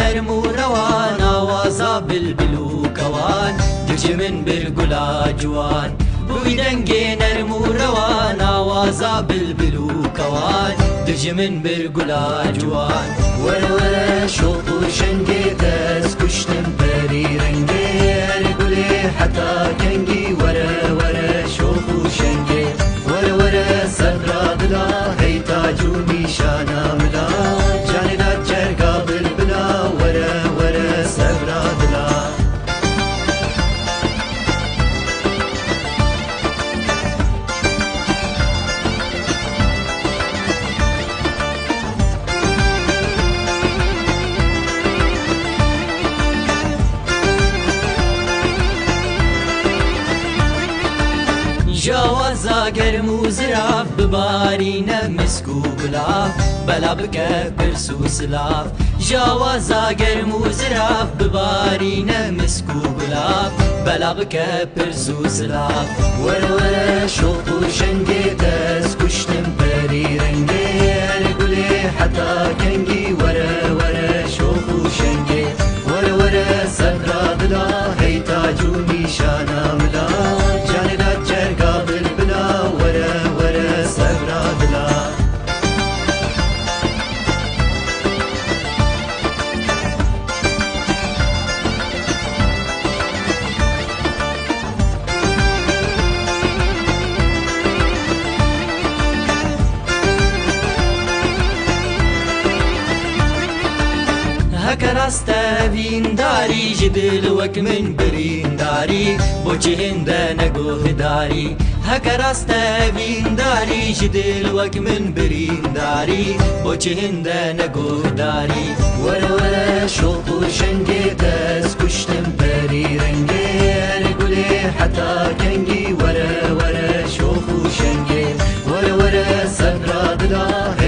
نرم و ڕەوان ئاوازا بلبل و برگولا جوان بووی دەنگێ نەرم و ڕەوان ئاوازا بلبل و برگولا جوان وەرەوەرە شۆق و شەنگێ دەست ژاوازا گەرم و زراف ببارینە مسک و گولاف بەلا بکە سلاف. ژاوازا گەرم و زراف ببارینە مسک و گولاف بەلا بکە پرس و سلاف. شۆق و شەنگێ دستبین داری جدل وک من برین داری بوچه اند نگوه داری هک راستبین داری جدل وک من برین داری بوچه اند نگوه داری ور ور شوق و شنگه دست کشتم بری رنگه ار گلی حتا کنگی ور ور شوق و ور ور سر را دلاهه